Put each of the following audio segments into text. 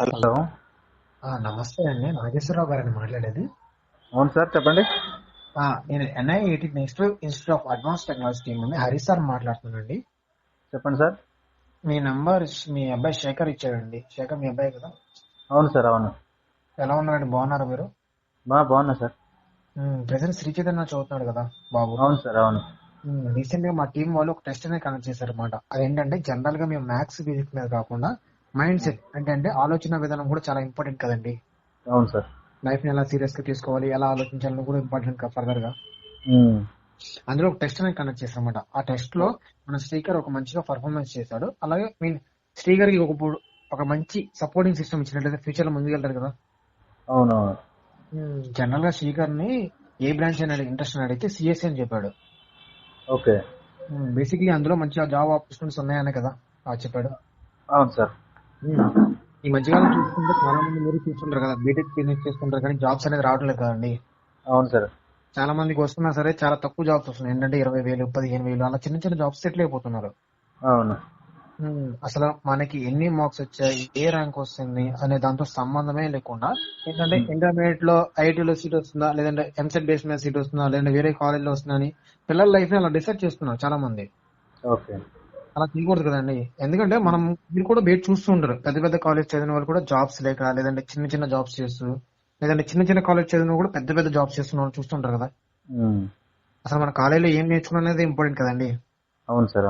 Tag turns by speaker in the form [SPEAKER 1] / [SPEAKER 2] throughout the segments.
[SPEAKER 1] Hello.
[SPEAKER 2] నమస్తే అండి. నాగేశ్వరరావు గారిని మాట్లాడేది.
[SPEAKER 1] అవును సార్ చెప్పండి.
[SPEAKER 2] నేను NIAT next institute of advance technology team నుండి హరి సార్ మాట్లాడుతున్నానండి.
[SPEAKER 1] చెప్పండి సార్.
[SPEAKER 2] మీ నంబర్ మీ అబ్బాయి శేఖర్ ఇచ్చాడండి. శేఖర్ మీ అబ్బాయి కదా?
[SPEAKER 1] అవును సార్ అవును.
[SPEAKER 2] ఎలా ఉన్నారండి? బాగున్నారా మీరు?
[SPEAKER 1] బా బాగున్నా సార్.
[SPEAKER 2] ప్రెసెంట్ శ్రీ చైతన్య చదువుతున్నాడు కదా బాబు.
[SPEAKER 1] అవును సార్ అవును.
[SPEAKER 2] రీసెంట్గా మా టీం వాళ్ళు ఒక టెస్ట్ అనేది కండక్ట్ చేశారు అనమాట అదేంటంటే జనరల్గా మేము మ్యాథ్స్ ఫిజిక్స్ మీద కాకుండా మైండ్ సెట్ అంటే అంటే ఆలోచన విధానం కూడా చాలా ఇంపార్టెంట్ కదండి.
[SPEAKER 1] అవును సార్.
[SPEAKER 2] లైఫ్ని ఎలా సీరియస్గా తీసుకోవాలి ఎలా ఆలోచించాలని కూడా ఇంపార్టెంట్ ఫర్దర్గా.
[SPEAKER 1] ఉమ్,
[SPEAKER 2] అందులో ఒక టెస్ట్ అనేది కండక్ట్ చేశారు అనమాట ఆ టెస్ట్లో మన శ్రీకర్ ఒక మంచిగా పర్ఫార్మెన్స్ చేశాడు. అలాగే మీన్ శ్రీకర్కి ఒక ఒక మంచి సపోర్టింగ్ సిస్టమ్ ఇచ్చినట్లయితే ఫ్యూచర్లో ముందుకెళ్తారు కదా.
[SPEAKER 1] అవును
[SPEAKER 2] జనరల్గా శ్రీకర్ని ఏ బ్రాంచ్ అనేది ఇంట్రెస్ట్ అని అడిగితే సిఎస్సి అని చెప్పాడు.
[SPEAKER 1] ఓకే.
[SPEAKER 2] బేసిక్లీ అందులో మంచిగా జాబ్ ఆపర్చునిటీస్ ఉన్నాయనే కదా చెప్పాడు.
[SPEAKER 1] అవును సార్.
[SPEAKER 2] ఈ మధ్యకాలం చూసుకుంటే చాలా మంది మీరు చూస్తుంటారు కదా బీటెక్ ఫినిష్ చేసుకుంటారు కానీ జాబ్స్ అనేది రావడం లేదు కదండి.
[SPEAKER 1] అవును సార్.
[SPEAKER 2] చాలా మందికి వస్తున్నా సరే చాలా తక్కువ జాబ్స్ వస్తున్నాయి. ఏంటంటే ఇరవై వేలు పదిహేను వేలు అలా చిన్న చిన్న జాబ్స్ సెటిల్ అయిపోతున్నారు.
[SPEAKER 1] అవును.
[SPEAKER 2] అసలు మనకి ఎన్ని మార్క్స్ వచ్చాయి ఏ ర్యాంక్ వస్తుంది అనే దాంతో సంబంధమే లేకుండా ఏంటంటే ఇంటర్మీడియట్లో ఐఐటీలో సీట్ వస్తుందా లేదంటే ఎంసెట్ బేస్ మీద సీట్ వస్తుందా లేదంటే వేరే కాలేజ్లో వస్తుందా అని పిల్లల లైఫ్ని అలా డిసైడ్ చేస్తున్నారు చాలా మంది.
[SPEAKER 1] ఓకే.
[SPEAKER 2] అలా తీయకూడదు కదండి. ఎందుకంటే మనం మీరు కూడా బయట చూస్తూ ఉంటారు. పెద్ద పెద్ద కాలేజ్ చదివిన వాళ్ళు కూడా జాబ్స్ లేక లేదంటే చిన్న చిన్న జాబ్స్ చేస్తూ లేదంటే చిన్న చిన్న కాలేజ్ చదివిన కూడా పెద్ద పెద్ద జాబ్స్ చేస్తున్న వాళ్ళు చూస్తుంటారు కదా. అసలు మన కాలేజీలో ఏం నేర్చుకున్నా అనేది ఇంపార్టెంట్ కదండి.
[SPEAKER 1] అవును సార్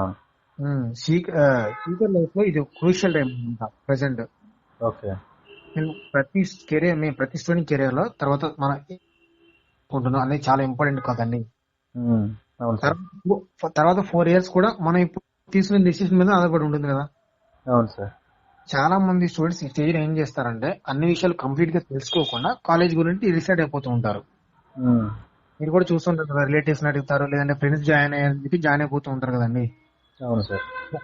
[SPEAKER 2] స్పీకర్ లైఫ్లో ఇది క్రూషియల్ టైం ప్రెసెంట్
[SPEAKER 1] ఓకే.
[SPEAKER 2] ప్రతి కెరియర్ మీ ప్రతి స్టూడెంట్ కెరియర్లో తర్వాత మన ఉంటుందో అనేది చాలా ఇంపార్టెంట్ కదండి. తర్వాత ఫోర్ ఇయర్స్ కూడా మనం ఇప్పుడు తీసుకునే డిసిషన్ మీద ఆధారపడి ఉంటుంది కదా.
[SPEAKER 1] అవును సార్.
[SPEAKER 2] చాలా మంది స్టూడెంట్స్ ఈ స్టేజ్ ఏం చేస్తారంటే అన్ని విషయాలు కంప్లీట్గా తెలుసుకోకుండా కాలేజ్ గురించి డిసైడ్ అయిపోతూ ఉంటారు. మీరు కూడా చూస్తుంటారు కదా రిలేటివ్స్ అడుగుతారు లేదంటే ఫ్రెండ్స్ జాయిన్ అయ్యారని చెప్పి జాయిన్ అయిపోతూ ఉంటారు కదండి.
[SPEAKER 1] అవును సార్.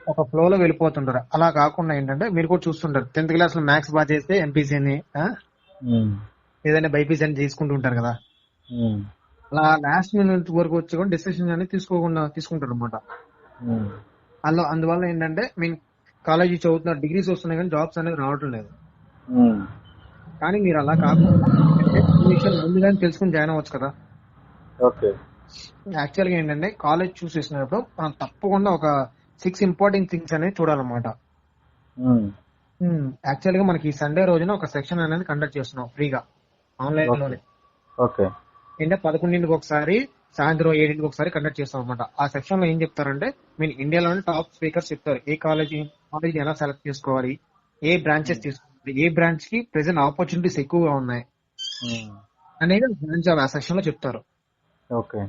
[SPEAKER 2] ఒక ఫ్లో లో వెళ్ళిపోతుంటారు. అలా కాకుండా ఏంటంటే మీరు కూడా చూస్తుంటారు. టెన్త్ క్లాస్లో మ్యాథ్స్ బాగా చేస్తే ఎంపీసీ అని ఆ?
[SPEAKER 1] ఉమ్,
[SPEAKER 2] లేదంటే బైపీసీ అని తీసుకుంటూ ఉంటారు కదా. అలా లాస్ట్ మినిట్ వరకు వచ్చి కూడా డిసిషన్ అనేది తీసుకోకుండా తీసుకుంటారు అనమాట అందులో అందువల్ల ఏంటంటే మీన్ కాలేజీ చదువుతున్న డిగ్రీస్ వస్తున్నాయి కానీ జాబ్స్ అనేది రావటం లేదు.
[SPEAKER 1] ఉమ్,
[SPEAKER 2] కానీ మీరు అలా కాకుండా ఈ ముందుగానే తెలుసుకుని జాయిన్ అవ్వచ్చు కదా.
[SPEAKER 1] ఓకే
[SPEAKER 2] యాక్చువల్గా ఏంటంటే కాలేజ్ చూస్ చేసినప్పుడు మనం తప్పకుండా ఒక సిక్స్ ఇంపార్టెంట్ థింగ్స్ అనేది చూడాలన్నమాట. యాక్చువల్గా మనకి సండే రోజున ఒక సెక్షన్ అనేది కండక్ట్ చేస్తున్నాం ఫ్రీగా ఆన్లైన్లోనే.
[SPEAKER 1] ఓకే
[SPEAKER 2] అంటే పదకొండింటికి ఒకసారి సాయంత్రం ఏడింటికి ఒకసారి కండక్ట్ చేస్తాం అనమాట ఆ సెక్షన్లో ఏం చెప్తారంటే మీరు ఇండియాలోని టాప్ స్పీకర్స్ చెప్తారు. ఏ కాలేజీ కాలేజ్ ఎలా సెలెక్ట్ చేసుకోవాలి? ఏ బ్రాంచెస్ తీసుకోవాలి? ఏ బ్రాంచ్కి ప్రెసెంట్ ఆపర్చునిటీస్ ఎక్కువగా ఉన్నాయి?
[SPEAKER 1] ఉమ్,
[SPEAKER 2] అనేది బ్రాంచ్ ఆ సెక్షన్లో చెప్తారు.
[SPEAKER 1] ఓకే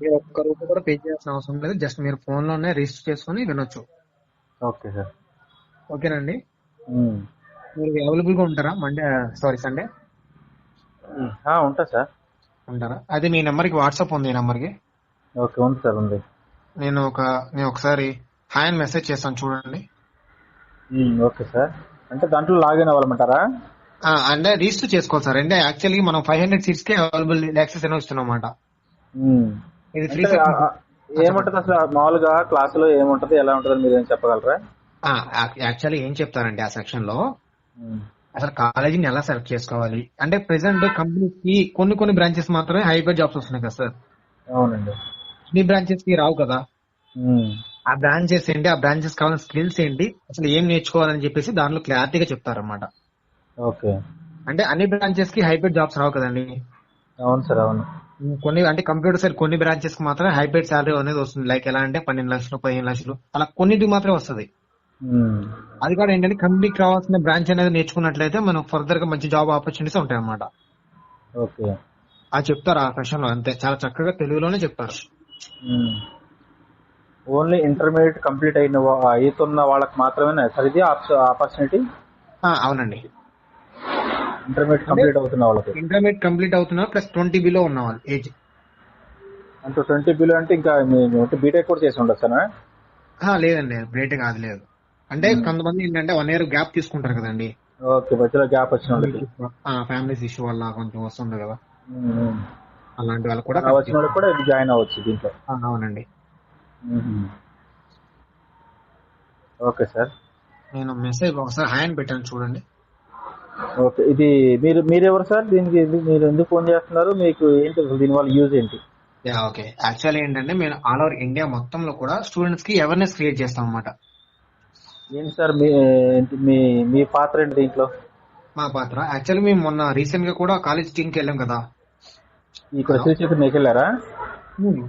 [SPEAKER 2] మీరు ఒక్క రూపాయి కూడా పే చేయాల్సిన అవసరం లేదు. జస్ట్ మీరు ఫోన్లోనే రిజిస్టర్ చేసుకుని వినొచ్చు.
[SPEAKER 1] ఓకే సార్
[SPEAKER 2] ఓకేనండి?
[SPEAKER 1] ఉమ్,
[SPEAKER 2] మీరు అవైలబుల్గా ఉంటారా? మండే సారీ సండే
[SPEAKER 1] ఉంటా సార్
[SPEAKER 2] ఉంటారా? అది మీ నెంబర్కి వాట్సాప్ ఉంది ఈ నెంబర్కి
[SPEAKER 1] ఓకే ఉంది సార్ ఉంది.
[SPEAKER 2] నేను ఒక నేను ఒకసారి హాయ్ అని మెసేజ్ చేస్తాను చూడండి.
[SPEAKER 1] Okay sir. అంటే దాంట్లో లాగిన్ అవ్వాలమంటారా
[SPEAKER 2] ఆ, అంటే రిజిస్టర్ చేసుకోవాలి సార్. అంటే యాక్చువల్లీ మనం ఫైవ్ హండ్రెడ్ సీట్స్కి అవైలబుల్ యాక్సెస్ అని వస్తున్నాం అనమాట
[SPEAKER 1] ఉమ్.
[SPEAKER 2] ఇది ఫ్రీ
[SPEAKER 1] ఏముంటది అసలు? మామూలుగా క్లాసులో ఏముంటది? ఎలా ఉంటది మీరు ఏం చెప్పగలరా?
[SPEAKER 2] యాక్చువల్లీ ఏం చెప్తారంటే ఆ
[SPEAKER 1] సెక్షన్లో
[SPEAKER 2] అసలు కాలేజీని ఎలా సెలెక్ట్ చేసుకోవాలి? అంటే ప్రెసెంట్ కంపెనీకి కొన్ని కొన్ని బ్రాంచెస్ మాత్రమే హైపర్ జాబ్స్ వస్తున్నాయి కదా సార్?
[SPEAKER 1] అవునండి.
[SPEAKER 2] అన్ని బ్రాంచెస్కి రావు కదా? ఆ బ్రాంచెస్ ఏంటి? ఆ బ్రాంచెస్ కావాల్సిన స్కిల్స్ ఏంటి? అసలు ఏం నేర్చుకోవాలని చెప్పేసి దాంట్లో క్లారిటీగా చెప్తారన్నమాట.
[SPEAKER 1] ఓకే.
[SPEAKER 2] అంటే అన్ని బ్రాంచెస్కి హైబ్రిడ్ జాబ్స్ రావు కదండి?
[SPEAKER 1] అవును సార్ అవును.
[SPEAKER 2] కొన్ని అంటే కంప్యూటర్ సైడ్ కొన్ని బ్రాంచెస్కి మాత్రమే హైబ్రిడ్ సాలరీ అనేది వస్తుంది. లైక్ ఎలా అంటే పన్నెండు లక్షలు పదిహేను లక్షలు అలా కొన్నిటికి మాత్రమే వస్తుంది. అది కూడా ఏంటంటే కంపెనీకి కావాల్సిన బ్రాంచ్ అనేది నేర్చుకున్నట్లయితే మనం ఫర్దర్గా మంచి జాబ్ ఆపర్చునిటీస్ ఉంటాయి అన్నమాట.
[SPEAKER 1] ఓకే.
[SPEAKER 2] అది చెప్తారు ఆ సెషన్లో అంతే. చాలా చక్కగా తెలుగులోనే చెప్తారు.
[SPEAKER 1] ఓన్లీ ఇంటర్మీడియట్ కంప్లీట్ అయిన అవుతున్న వాళ్ళకి మాత్రమే సార్ ఇది ఆపర్చునిటీ
[SPEAKER 2] అవునండి.
[SPEAKER 1] ఇంటర్మీడియట్ కంప్లీట్ అవుతున్న వాళ్ళకి.
[SPEAKER 2] ఇంటర్మీడియట్ కంప్లీట్ అవుతున్నా ప్లస్ ట్వంటీ బిలో ఉన్న వాళ్ళు ఏజ్
[SPEAKER 1] అంటే ట్వంటీ బిలో అంటే ఇంకా బీటెక్ కూడా చేసి ఉండదు సార్
[SPEAKER 2] లేదండి. బ్రేట్ కాదు లేదు. అంటే కొంతమంది ఏంటంటే వన్ ఇయర్ గ్యాప్ తీసుకుంటారు కదండి.
[SPEAKER 1] ఓకే మధ్యలో గ్యాప్ వచ్చిన వాళ్ళకి
[SPEAKER 2] ఫ్యామిలీస్ ఇష్యూ వల్ల కొంచెం వస్తుంది కదా.
[SPEAKER 1] ఉమ్.
[SPEAKER 2] అలాంటి వాళ్ళు కూడా
[SPEAKER 1] వచ్చిన కూడా జాయిన్ అవ్వచ్చు దీంట్లో.
[SPEAKER 2] అవునండి.
[SPEAKER 1] ఉమ్. Okay sir.
[SPEAKER 2] నేను మెసేజ్ ఒకసారి హాయ్ అని పెట్టాను చూడండి.
[SPEAKER 1] ఓకే ఇది మీరు మీరెవరు సార్? దీనికి మీరు ఎందుకు ఫోన్ చేస్తున్నారు? మీకు ఏంటి అసలు దీనివల్ల యూజ్ ఏంటి?
[SPEAKER 2] యా ఓకే యాక్చువల్లీ ఏంటంటే మేము ఆల్ ఓవర్ ఇండియా మొత్తంలో కూడా స్టూడెంట్స్కి అవేర్నెస్ క్రియేట్ చేస్తాం అన్నమాట.
[SPEAKER 1] ఏంటి సార్ మీ మీ మీ పాత్ర ఏంటి దీంట్లో?
[SPEAKER 2] మా పాత్ర. యాక్చువల్లీ మేము మొన్న రీసెంట్గా కూడా కాలేజ్ టీమ్కి వెళ్ళాం కదా.
[SPEAKER 1] ఈ చేసి మీకు వెళ్ళారా?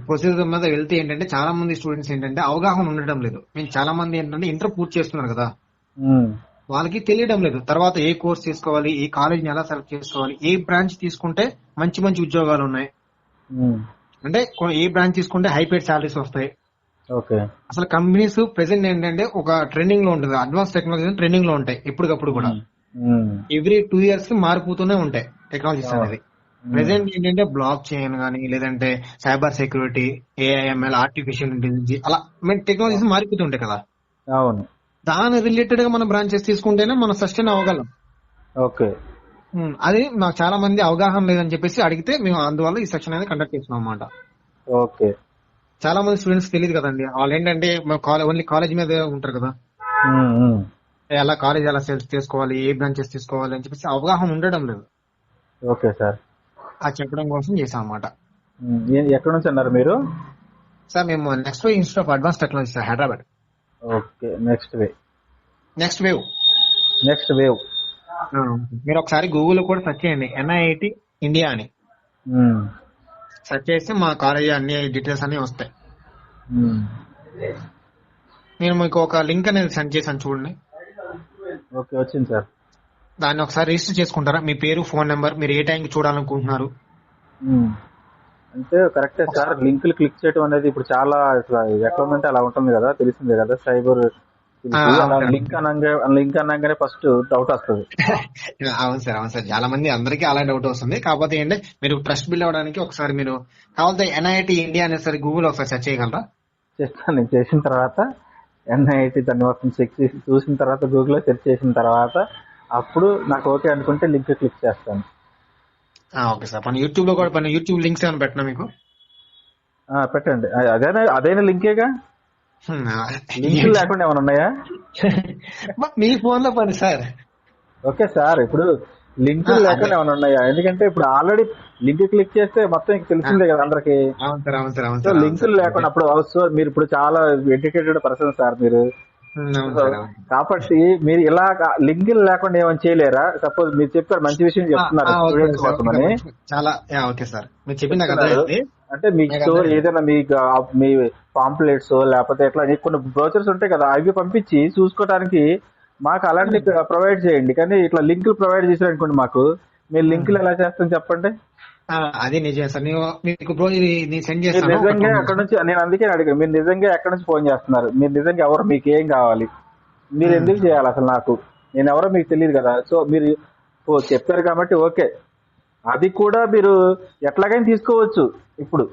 [SPEAKER 2] ప్రొసీజర్ మీద వెళ్తే ఏంటంటే చాలా మంది స్టూడెంట్స్ ఏంటంటే అవగాహన ఉండడం లేదు. మేము చాలా మంది ఏంటంటే ఇంటర్ పూర్తి చేస్తున్నారు కదా.
[SPEAKER 1] ఉమ్,
[SPEAKER 2] వాళ్ళకి తెలియడం లేదు. తర్వాత ఏ కోర్స్ తీసుకోవాలి ఏ కాలేజ్ని ఎలా సెలెక్ట్ చేసుకోవాలి ఏ బ్రాంచ్ తీసుకుంటే మంచి మంచి ఉద్యోగాలు ఉన్నాయి.
[SPEAKER 1] ఉమ్,
[SPEAKER 2] అంటే ఏ బ్రాంచ్ తీసుకుంటే హై పేడ్ సాలరీస్ వస్తాయి. అసలు కంపెనీస్ ప్రెసెంట్ ఏంటంటే ఒక ట్రెండింగ్లో ఉంటుంది. అడ్వాన్స్ టెక్నాలజీ ట్రెండింగ్లో ఉంటాయి ఎప్పటికప్పుడు కూడా. ఎవ్రీ టూ ఇయర్స్ మారిపోతూనే ఉంటాయి టెక్నాలజీస్ అనేది ప్రెసెంట్ ఏంటంటే బ్లాక్ చైన్ గానీ లేదంటే cyber security AIML artificial intelligence అలా టెక్నాలజీస్ మారిపోతుంటాయి కదా.
[SPEAKER 1] అవును.
[SPEAKER 2] దాని రిలేటెడ్గా మనం బ్రాంచెస్ తీసుకుంటేనే మనం సస్టైన్ అవ్వగలం.
[SPEAKER 1] ఓకే.
[SPEAKER 2] అది నాకు చాలా మంది అవగాహన లేదని చెప్పేసి అడిగితే మేము అందువల్ల ఈ సెక్షన్ అనేది కండక్ట్ చేస్తున్నాం అనమాట
[SPEAKER 1] ఓకే.
[SPEAKER 2] చాలా మంది స్టూడెంట్స్ తెలియదు కదండి. వాళ్ళు ఏంటంటే ఓన్లీ కాలేజ్ మీద ఉంటారు కదా. ఎలా కాలేజ్ ఎలా సెలెక్ట్ చేసుకోవాలి ఏ బ్రాంచెస్ తీసుకోవాలి అని చెప్పేసి అవగాహన ఉండడం లేదు.
[SPEAKER 1] Okay sir.
[SPEAKER 2] అది చెప్పడం కోసం చేసాం
[SPEAKER 1] ఏ- ఎక్కడి నుంచి అన్నారు మీరు?
[SPEAKER 2] సార్ మేము next way institute of advance technology sir Hyderabad.
[SPEAKER 1] Okay next way
[SPEAKER 2] next wave
[SPEAKER 1] next wave
[SPEAKER 2] మీరు ఒకసారి గూగుల్ కూడా సెర్చ్ చేయండి. ఎన్ఐఐటి ఇండియా అని. సెర్చ్ చేస్తే మా కాలేజ్ అన్ని డీటెయిల్స్ అన్ని వస్తాయి. నేను మీకు ఒక లింక్ అనేది సెండ్ చేశాను చూడండి.
[SPEAKER 1] ఓకే వచ్చింది సార్.
[SPEAKER 2] దాన్ని ఒకసారి రిజిస్టర్ చేసుకుంటారా? మీ పేరు ఫోన్ నెంబర్ మీరు ఏ టైంకి చూడాలనుకుంటున్నారు.
[SPEAKER 1] అంటే కరెక్టే సార్ లింకులు క్లిక్ చేయడం అనేది ఇప్పుడు చాలా ఉందంటే అలా ఉంటుంది కదా తెలిసిందే కదా సైబర్. లింక్ అనగా లింక్ అనగానే ఫస్ట్ డౌట్ వస్తుంది.
[SPEAKER 2] అవును సార్ అవును సార్. చాలా మంది అందరికీ అలా డౌట్ వస్తుంది. కాకపోతే ఏంటంటే మీరు ట్రస్ట్ బిల్ అవ్వడానికి ఒకసారి మీరు కావాలంటే ఎన్ఐటి ఇండియా అనేసరి గూగుల్ ఒకసారి సెర్చ్ చేయగలరా?
[SPEAKER 1] చేస్తాను చేసిన తర్వాత ఎన్ఐటి దాన్ని మొత్తం చెక్ చేసి చూసిన తర్వాత గూగుల్లో సెర్చ్ చేసిన తర్వాత అప్పుడు నాకు ఓకే అనుకుంటే లింక్ క్లిక్ చేస్తాను.
[SPEAKER 2] Okay sir. మన యూట్యూబ్లో కూడా మన యూట్యూబ్ లింక్స్ ఏమైనా పెట్టినా మీకు?
[SPEAKER 1] ఆ, పెట్టండి. ఆ, అదేనా అదైనా లింకేగా? లింకులు లేకుండా ఏమైనా ఉన్నాయా?
[SPEAKER 2] మీ ఫోన్లో పని సార్.
[SPEAKER 1] Okay sir. ఇప్పుడు లింకులు లేకుండా. ఏమైనా ఉన్నాయా? ఎందుకంటే ఇప్పుడు ఆల్రెడీ లింక్ క్లిక్ చేస్తే మొత్తం తెలిసిందే కదా అందరికి. లింకులు లేకుండా అప్పుడు సో మీరు ఇప్పుడు చాలా ఎడ్యుకేటెడ్ పర్సన్ సార్ మీరు. కాబట్టి మీరు ఇలా లింకులు లేకుండా ఏమైనా చేయలేరా? సపోజ్ మీరు చెప్పారు మంచి విషయం చెప్తున్నారు స్టూడెంట్స్ కోసమని.
[SPEAKER 2] చాలా ఓకే సార్. మీరు అర్థమైంది.
[SPEAKER 1] అంటే మీకు. ఏదైనా మీ మీ పాంప్లెట్స్ లేకపోతే ఎట్లా కొన్ని బ్రోచర్స్ ఉంటాయి కదా అవి పంపించి చూసుకోవడానికి మాకు అలాంటి ప్రొవైడ్ చేయండి. కానీ ఇట్లా లింకులు ప్రొవైడ్ చేశారనుకోండి మాకు మీరు లింకులు ఎలా చేస్తాం చెప్పండి.
[SPEAKER 2] అది నిజమే సార్. నేను మీకు బ్రో ఇది నేను సెండ్ చేస్తాను.
[SPEAKER 1] నిజంగా అక్కడ నుంచి నేను అందుకే అడిగాను. మీరు నిజంగా ఎక్కడి నుంచి ఫోన్ చేస్తున్నారు? మీరు నిజంగా ఎవరు? మీకు ఏం కావాలి? మీరు ఎందుకు చేయాలి అసలు నాకు? నేను ఎవరో మీకు తెలియదు కదా. సో మీరు చెప్పారు కాబట్టి ఓకే. అది కూడా మీరు ఎట్లాగైనా తీసుకోవచ్చు ఇప్పుడు.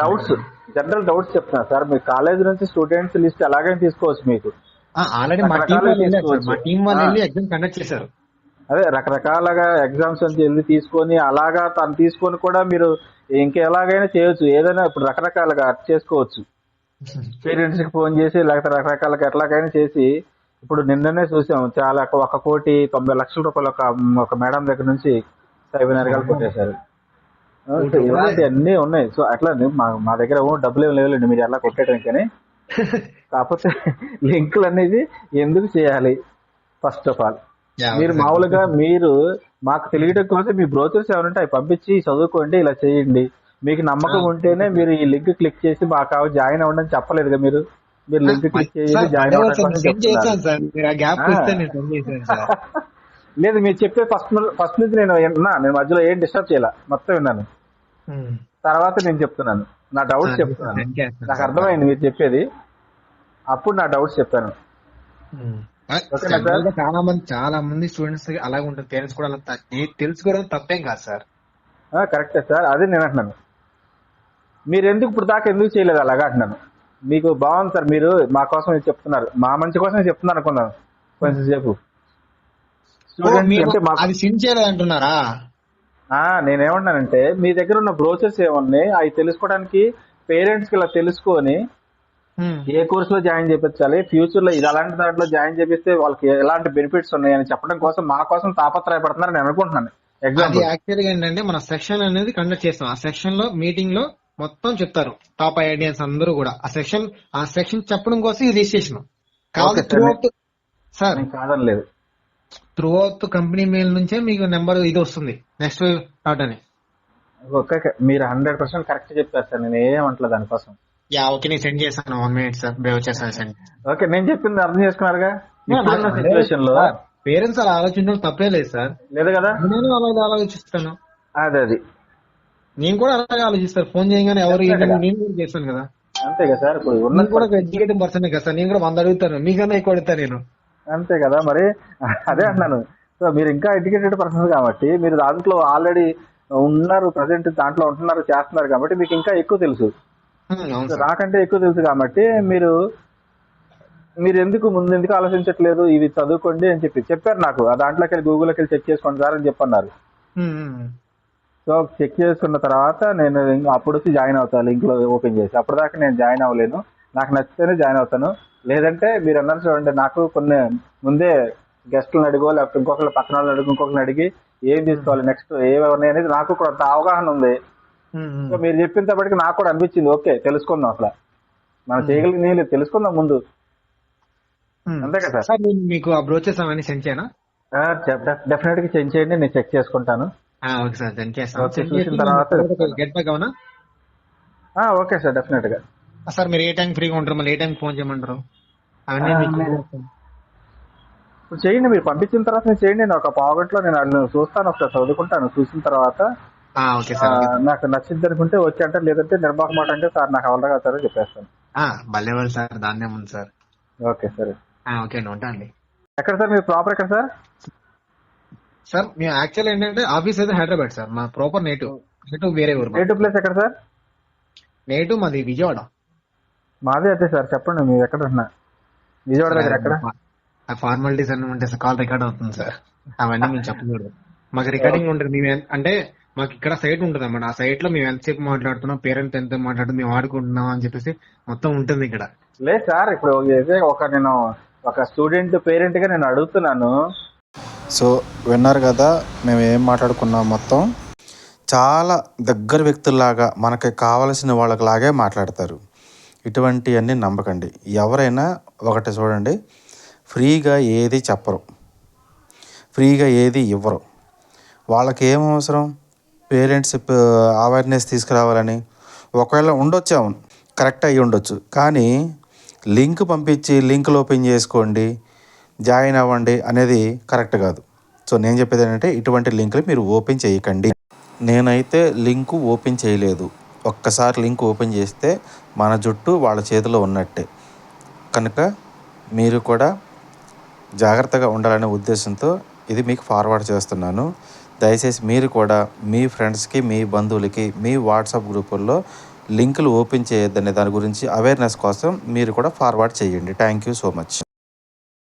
[SPEAKER 1] డౌట్స్ జనరల్ డౌట్స్ చెప్తున్నా సార్. మీ కాలేజ్ నుంచి స్టూడెంట్స్ లిస్ట్ ఎలాగైనా తీసుకోవచ్చు మీకు.
[SPEAKER 2] ఆల్రెడీ మా టీం. వెళ్ళి ఎగ్జామ్ కండక్ట్ చేశారు.
[SPEAKER 1] అదే రకరకాలుగా ఎగ్జామ్స్ నుంచి వెళ్ళి తీసుకొని అలాగా తను తీసుకొని కూడా మీరు ఇంకెలాగైనా చేయొచ్చు. ఏదైనా ఇప్పుడు రకరకాలుగా చేసుకోవచ్చు. పేరెంట్స్కి ఫోన్ చేసి లేకపోతే రకరకాలుగా ఎట్లాగైనా చేసి ఇప్పుడు నిన్ననే చూసాం. చాలా ఒక- కోటి తొంభై లక్షల రూపాయలు ఒక ఒక మేడం దగ్గర నుంచి సైబర్ నరకాలు కొట్టేశారు. ఇలాంటి అన్ని ఉన్నాయి. సో అట్లా మా మా దగ్గర ఏమో డబ్బులు ఏం లేవులేండి. మీరు ఎలా కొట్టేయడం కానీ. కాకపోతే లింకులు అనేది ఎందుకు చేయాలి? ఫస్ట్ ఆఫ్ ఆల్ మీరు. మామూలుగా మీరు మాకు తెలియడం కోసం మీ బ్రోచర్స్ ఏమైనా అవి పంపించి చదువుకోండి ఇలా చేయండి. మీకు నమ్మకం ఉంటేనే మీరు ఈ లింక్ క్లిక్ చేసి మాకు జాయిన్ అవ్వండి అని చెప్పలేదుగా మీరు? మీరు లింక్ క్లిక్ చేసి జాయిన్ అవ్వడం లేదు మీరు చెప్పే ఫస్ట్ ఫస్ట్ నుంచి నేను విన్నా నేను మధ్యలో ఏం డిస్టర్బ్ చేయాల? మొత్తం విన్నాను. తర్వాత నేను చెప్తున్నాను. నా డౌట్స్ చెప్తున్నాను. నాకు. అర్థమైంది మీరు చెప్పేది. అప్పుడు నా డౌట్స్ చెప్పాను.
[SPEAKER 2] చాలా మంది చాలా మంది స్టూడెంట్స్ అలాగే ఉంటుంది. పేరెంట్స్ కూడా అలా తెలుసుకోవడం తప్పేం కాదు సార్.
[SPEAKER 1] కరెక్టే సార్. అదే నేను అంటున్నాను. మీరు ఎందుకు ఇప్పుడు దాకా ఎందుకు చేయలేదు అలాగా అంటున్నాను. మీకు బాగుంది సార్. మీరు మా కోసం చెప్తున్నారు. మా మంచి కోసమే చెప్తున్నారు అనుకున్నాను. కొంచెం సేపు.
[SPEAKER 2] అది అంటున్నారా?
[SPEAKER 1] నేనేమన్నానంటే మీ దగ్గర ఉన్న బ్రోచర్స్ ఏమున్నాయి అవి తెలుసుకోవడానికి పేరెంట్స్కి ఇలా తెలుసుకొని. ఏ కోర్స్లో జాయిన్ చేయించాలి ఫ్యూచర్లో ఇది అలాంటి దాంట్లో జాయిన్ చేపిస్తే వాళ్ళకి ఎలాంటి బెనిఫిట్స్ ఉన్నాయని చెప్పడం కోసం మా కోసం తాపత్రయపడుతున్నారు నేను అనుకుంటున్నాను. ఎగ్జాంపుల్
[SPEAKER 2] యాక్చువల్గా ఏంటంటే మన సెక్షన్ అనేది కండక్ట్ చేస్తాం. ఆ సెక్షన్లో మీటింగ్లో మొత్తం చెప్తారు. టాప్ ఐడియాస్ అందరూ కూడా. ఆ సెక్షన్ ఆ సెక్షన్ చెప్పడం కోసం ఈ రిజిస్ట్రేషన్ అవుట్ సార్.
[SPEAKER 1] కాదని లేదు
[SPEAKER 2] త్రూ అవుట్ కంపెనీ మెయిల్ నుంచే మీకు నెంబర్ ఇది వస్తుంది. నెక్స్ట్ డాట్ అని.
[SPEAKER 1] ఓకే మీరు హండ్రెడ్ పర్సెంట్ కరెక్ట్ చెప్పారు సార్ నేను ఏమంటలేదు దానికోసం.
[SPEAKER 2] యా ఓకే నేను సెండ్ చేస్తాను. వన్ మినిట్ సార్ వచ్చేసాను సెండ్
[SPEAKER 1] ఓకే నేను చెప్పింది అర్థం చేసుకున్నారుగా? ఇప్పుడున్న సిచ్యువేషన్లో
[SPEAKER 2] పేరెంట్స్ అలా ఆలోచించడం తప్పే లేదు సార్
[SPEAKER 1] లేదు కదా?
[SPEAKER 2] నేను అలాగే ఆలోచిస్తాను?
[SPEAKER 1] అదే అది.
[SPEAKER 2] నేను కూడా అలాగే ఆలోచిస్తాను. ఫోన్ చేయగానే ఎవరు నేను కూడా చేస్తాను కదా.
[SPEAKER 1] అంతే కదా సార్. ఇప్పుడు ఉన్న
[SPEAKER 2] నేను కూడా ఎడ్యుకేటింగ్ పర్సన్ కదా సార్. నేను కూడా వంద అడుగుతాను. మీకన్నా ఎక్కువ అడుగుతాను నేను.
[SPEAKER 1] అంతే కదా మరి? అదే అంటున్నాను. సో మీరు ఇంకా ఎడ్యుకేటెడ్ పర్సన్స్ కాబట్టి మీరు దాంట్లో ఆల్రెడీ ఉన్నారు ప్రజెంట్ దాంట్లో ఉంటున్నారు చేస్తున్నారు కాబట్టి మీకు ఇంకా ఎక్కువ తెలుసు. నాకంటే ఎక్కువ తెలుసు కాబట్టి మీరు మీరు ఎందుకు ముందు ఎందుకు ఆలోచించట్లేదు? ఇవి చదువుకోండి అని చెప్పి చెప్పారు నాకు. ఆ దాంట్లోకి వెళ్ళి గూగుల్కి వెళ్ళి చెక్ చేసుకోండి సార్ అని చెప్పన్నారు.
[SPEAKER 2] హ్మ్, హ్మ్.
[SPEAKER 1] సో చెక్ చేసుకున్న తర్వాత నేను అప్పుడు వచ్చి జాయిన్ అవుతాను లింక్లో ఓపెన్ చేసి. అప్పటిదాకా నేను జాయిన్ అవ్వలేను. నాకు నచ్చితేనే జాయిన్ అవుతాను. లేదంటే మీరు అన్నారు చూడండి నాకు కొన్ని ముందే గెస్ట్లను అడిగో లేకపోతే ఇంకొకరు పక్కన వాళ్ళని అడిగి ఇంకొకరిని అడిగి ఏం తీసుకోవాలి నెక్స్ట్ ఏమేమి అనేది నాకు కూడా అంత అవగాహన ఉంది. సో మీరు చెప్పినప్పటికీ నాకు కూడా అనిపించింది ఓకే తెలుసుకుందాం అసలు. మనం లేదు తెలుసుకుందాం ముందు. అంతే కదా?
[SPEAKER 2] సార్ నేను మీకు ఆ బ్రోచెస్ అవన్నీ సెండ్ చేయనా?
[SPEAKER 1] డెఫినెట్గా చేంజ్ చేయండి నేను చెక్ చేసుకుంటాను.
[SPEAKER 2] ఓకే సార్ సెండ్ చేస్తాను.
[SPEAKER 1] ఓకే,
[SPEAKER 2] సెండ్
[SPEAKER 1] చూసిన
[SPEAKER 2] చేసి
[SPEAKER 1] తర్వాత
[SPEAKER 2] నేను గెట్ బ్యాక్ అవునా?
[SPEAKER 1] ఆ, ఓకే సార్
[SPEAKER 2] డెఫినెట్గా సార్ మీరు ఏ టైం ఫ్రీగా ఉంటారు? మళ్ళీ ఏ టైం ఫోన్ చేయమంటారు? అవన్నీ
[SPEAKER 1] చేయండి మీరు పంపించిన తర్వాత నేను చేయండి నేను ఒక పావు గంటలో నేను చూస్తాను ఒకసారి చదువుకుంటాను. చూసిన తర్వాత. నాకు నచ్చింది అనుకుంటే వచ్చి అంటే లేదంటే నిర్వాహక మాట అంటే సార్ నాకు అవలగా అవుతారో చెప్పేస్తాను.
[SPEAKER 2] ఆ, భలే వాళ్ళు సార్ దాన్నే ఉంది సార్.
[SPEAKER 1] ఓకే సరే.
[SPEAKER 2] ఓకే అండి ఉంటా అండి
[SPEAKER 1] ఎక్కడ సార్ మీరు ప్రాపర్ ఎక్కడ సార్?
[SPEAKER 2] సార్ మేము యాక్చువల్ ఏంటంటే ఆఫీస్ అయితే హైదరాబాద్ సార్ మా ప్రాపర్ నేటివ్ నేటివ్ వేరే ఊరు
[SPEAKER 1] నేటివ్ ప్లేస్ ఎక్కడ సార్?
[SPEAKER 2] నేటివ్ మాది విజయవాడ.
[SPEAKER 1] మాదే అదే సార్ చెప్పండి మీరు ఎక్కడ ఉన్నా. విజయవాడ దగ్గర ఎక్కడ?
[SPEAKER 2] ఫార్మాలిటీస్ అన్ని ఉంటే కాల్ రికార్డ్ అవుతుంది సార్. అవన్నీ మేము చెప్పకూడదు. మాకు రికార్డింగ్ ఉంటుంది మేము అంటే మాకు ఇక్కడ సైట్ ఉంటుంది అన్నమాట. ఆ సైట్లో మేము ఎంతసేపు మాట్లాడుతున్నాం పేరెంట్ ఎంత మాట్లాడుతున్నాం మేము ఆడుకుంటున్నాం అని చెప్పేసి మొత్తం ఉంటుంది ఇక్కడ.
[SPEAKER 1] లేదు సార్ ఇప్పుడు ఒక నేను ఒక స్టూడెంట్ పేరెంట్గా నేను అడుగుతున్నాను.
[SPEAKER 3] సో విన్నారు కదా మేము ఏం మాట్లాడుకున్నాం మొత్తం? చాలా దగ్గర వ్యక్తుల్లాగా మనకి కావలసిన వాళ్ళకిలాగే మాట్లాడతారు. ఇటువంటివన్నీ నమ్మకండి. ఎవరైనా ఒకటి చూడండి ఫ్రీగా ఏది చెప్పరు. ఫ్రీగా ఏది ఇవ్వరు. వాళ్ళకి ఏం అవసరం? పేరెంట్స్ అవేర్నెస్ తీసుకురావాలని ఒకవేళ ఉండొచ్చు అవును. కరెక్ట్ అయ్యి ఉండొచ్చు. కానీ లింక్ పంపించి లింకులు ఓపెన్ చేసుకోండి జాయిన్ అవ్వండి అనేది కరెక్ట్ కాదు. సో నేను చెప్పేది ఏంటంటే ఇటువంటి లింకులు మీరు ఓపెన్ చేయకండి. నేనైతే లింకు ఓపెన్ చేయలేదు. ఒక్కసారి లింక్ ఓపెన్ చేస్తే మన జుట్టు వాళ్ళ చేతిలో ఉన్నట్టే. కనుక మీరు కూడా జాగ్రత్తగా ఉండాలనే ఉద్దేశంతో ఇది మీకు ఫార్వర్డ్ చేస్తున్నాను. దయచేసి మీరు కూడా మీ ఫ్రెండ్స్కి మీ బంధువులకి మీ వాట్సాప్ గ్రూపుల్లో లింకులు ఓపెన్ చేయొద్దనే దాని గురించి అవేర్నెస్ కోసం మీరు కూడా ఫార్వర్డ్ చేయండి. Thank you so much.